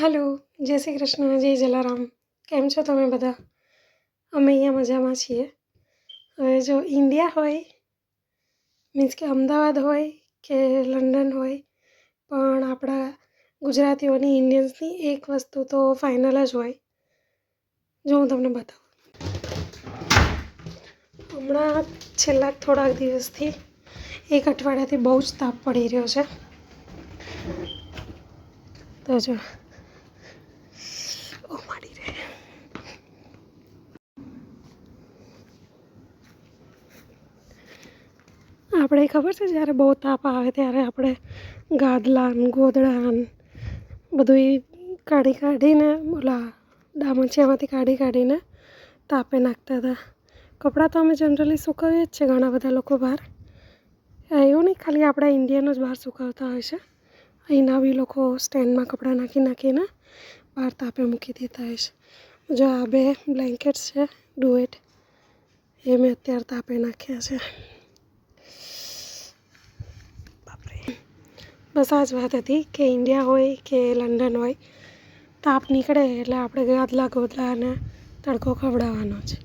હાલો, જય શ્રી કૃષ્ણ, જય જલારામ. કેમ છો તમે બધા? અમે અહીંયા મજામાં છીએ. હવે જો ઇન્ડિયા હોય, મીન્સ કે અમદાવાદ હોય કે લંડન હોય, પણ આપણા ગુજરાતીઓની, ઇન્ડિયન્સની એક વસ્તુ તો ફાઇનલ જ હોય. જો હું તમને બતાવું. હમણાં છેલ્લા થોડાક દિવસથી એક અઠવાડિયાથી બહુ જ તાપ પડી રહ્યો છે. તો જો આપણે ખબર છે જ્યારે બહુ તાપ આવે ત્યારે આપણે ગાદલાન, ગોદડાન બધું કાઢી કાઢીને ઓલા ડામચિયામાંથી કાઢી કાઢીને તાપે નાખતા હતા. કપડાં તો અમે જનરલી સુકવીએ જ છે ઘણા બધા લોકો બહાર. એવું નહીં, ખાલી આપણા ઇન્ડિયનો જ બહાર સુકાવતા હોય છે. અહીંના બી લોકો સ્ટેન્ડમાં કપડાં નાખી નાખીને બહાર તાપે મૂકી દેતા હોય છે. જો આ બે બ્લેન્કેટ્સ છે, ડુએટ, એ મેં અત્યારે તાપે નાખ્યા છે. બસ આ જ વાત હતી કે ઇન્ડિયા હોય કે લંડન હોય તાપ નીકળે એટલે આપણે ગાદલા ગોદલા અને તડકો ખવડાવવાનો છે.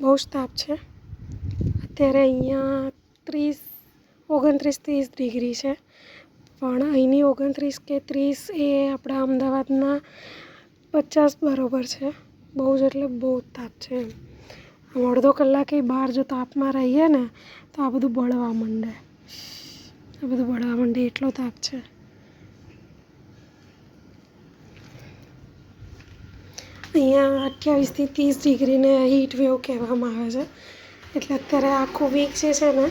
બહુ જ તાપ છે. અત્યારે અહીંયા ત્રીસ, ઓગણત્રીસ ત્રીસ ડિગ્રી છે. પણ અહીંની ઓગણત્રીસ કે ત્રીસ એ આપણા અમદાવાદના પચાસ બરાબર છે. બહુ જ એટલે બહુ જ તાપ છે એમ. અડધો કલાકે બહાર જો તાપમાં રહીએ ને, તો આ બધું બળવા માંડે. આ બધું બળવા માંડે, એટલો તાપ છે. અહીંયા અઠ્યાવીસથી ત્રીસ ડિગ્રીને હીટ વેવ કહેવામાં આવે છે. એટલે અત્યારે આખું વીક જે છે ને,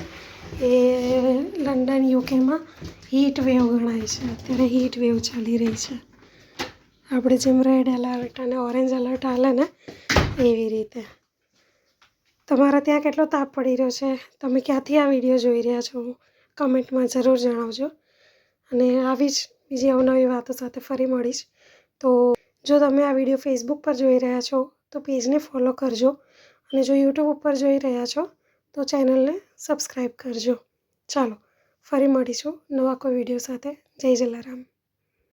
એ લંડન યુકેમાં હીટ વેવ ગણાય છે. અત્યારે હીટ વેવ ચાલી રહી છે. આપણે જેમ રેડ એલર્ટ અને ઓરેન્જ એલર્ટ હાલે ને, એવી રીતે. તમારા ત્યાં કેટલો તાપ પડી રહ્યો છે? તમે ક્યાંથી આ વીડિયો જોઈ રહ્યા છો? કમેન્ટમાં જરૂર જણાવજો. અને આવી જ બીજી અવનવી વાતો સાથે ફરી મળીશ. તો જો તમે આ વીડિયો ફેસબુક પર જોઈ રહ્યા છો, તો પેજને ફોલો કરજો. અને જો યુટ્યુબ ઉપર જોઈ રહ્યા છો, તો ચેનલને સબસ્ક્રાઈબ કરજો. ચાલો, ફરી મળીશું નવા કોઈ વીડિયો સાથે. જય જલારામ.